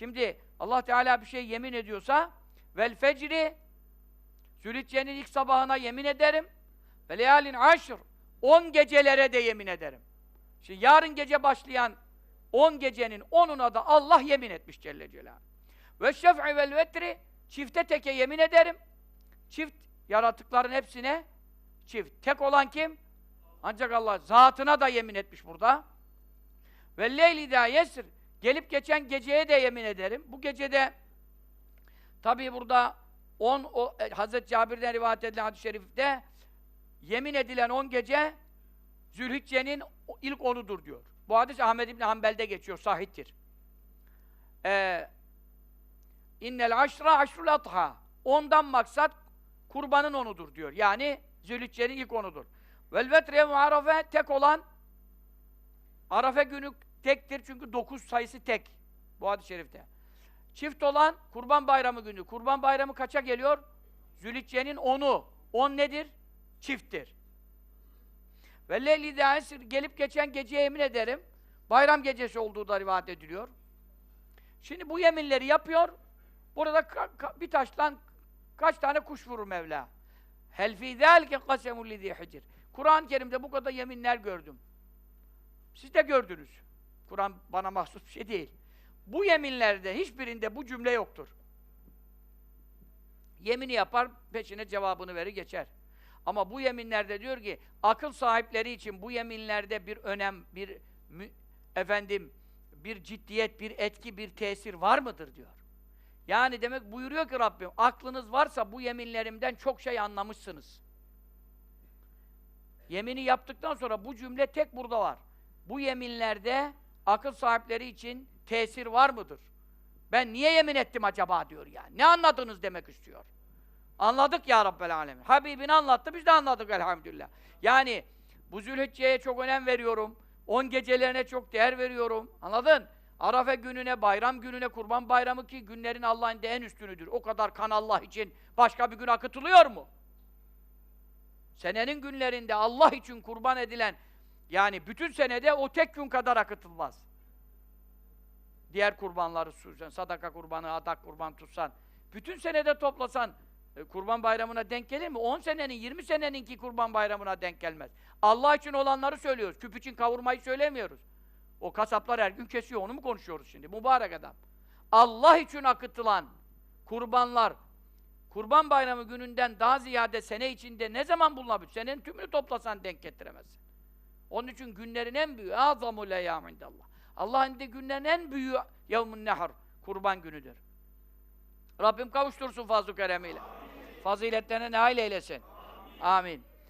Şimdi Allah Teala bir şey yemin ediyorsa vel fecri Zülhicce'nin ilk sabahına yemin ederim. Ve leyalin aşr 10 gecelere de yemin ederim. Şimdi yarın gece başlayan 10 gecenin 10'una da Allah yemin etmiş Celle Celaluhu. Ve şef'i vel vetri çifte teke yemin ederim. Çift yaratıkların hepsine çift. Tek olan kim? Ancak Allah zatına da yemin etmiş burada. Ve leyli da yesir. Gelip geçen geceye de yemin ederim. Bu gecede tabi burada 10 o, e, Hazreti Cabir'den rivayet edilen hadis-i şerifte yemin edilen 10 gece Zülhicce'nin ilk onudur diyor. Bu hadis Ahmed İbni Hanbel'de geçiyor, sahihtir. Ee, İnnel aşra aşrul atha. Ondan maksat kurbanın onudur diyor. Yani Zülhicce'nin ilk onudur. Vel vetre ve arafe tek olan Arafe günü tektir çünkü 9 sayısı tek. Bu hadis-i şerifte. Çift olan Kurban Bayramı günü. Kurban Bayramı kaça geliyor? Zülhicce'nin 10'u. 10 nedir? Çifttir. Ve leyli esir gelip geçen geceye yemin ederim. Bayram gecesi olduğu da rivayet ediliyor. Şimdi bu yeminleri yapıyor. Burada bir taştan kaç tane kuş vurur Mevla. Hel fî zâlike kasemul. Kur'an-ı Kerim'de bu kadar yeminler gördüm. Siz de gördünüz. Kur'an bana mahsus bir şey değil. Bu yeminlerde hiçbirinde bu cümle yoktur. Yemini yapar, peşine cevabını verir geçer. Ama bu yeminlerde diyor ki, akıl sahipleri için bu yeminlerde bir önem, bir efendim, bir ciddiyet, bir etki, bir tesir var mıdır diyor. Yani demek buyuruyor ki Rabbim, aklınız varsa bu yeminlerimden çok şey anlamışsınız. Yemini yaptıktan sonra bu cümle tek burada var. Bu yeminlerde akıl sahipleri için tesir var mıdır? Ben niye yemin ettim acaba diyor ya. Ne anladınız demek istiyor. Anladık ya Rabbel Alemin. Habibin anlattı, biz de anladık elhamdülillah. Yani bu Zülhicce'ye çok önem veriyorum. On gecelerine çok değer veriyorum. Anladın? Arafe gününe, bayram gününe, kurban bayramı ki günlerin Allah'ın de en üstünüdür. O kadar kan Allah için başka bir gün akıtılıyor mu? Senenin günlerinde Allah için kurban edilen yani bütün senede o tek gün kadar akıtılmaz. Diğer kurbanları tutsan, sadaka kurbanı, adak kurban tutsan, bütün senede toplasan e, kurban bayramına denk gelir mi? 10 senenin, 20 seneninki kurban bayramına denk gelmez. Allah için olanları söylüyoruz. Küp için kavurmayı söylemiyoruz. O kasaplar her gün kesiyor, onu mu konuşuyoruz şimdi? Mübarek adam. Allah için akıtılan kurbanlar, kurban bayramı gününden daha ziyade sene içinde ne zaman bulunabilir? Senenin tümünü toplasan denk getiremezsin. Onun için günlerin en büyüğü azamu leyyâm indallah. Allah'ın de günlerin en büyüğü yevmun nehar, kurban günüdür. Rabbim kavuştursun fazl-ı keremiyle. Faziletlerine nail eylesin. Amin.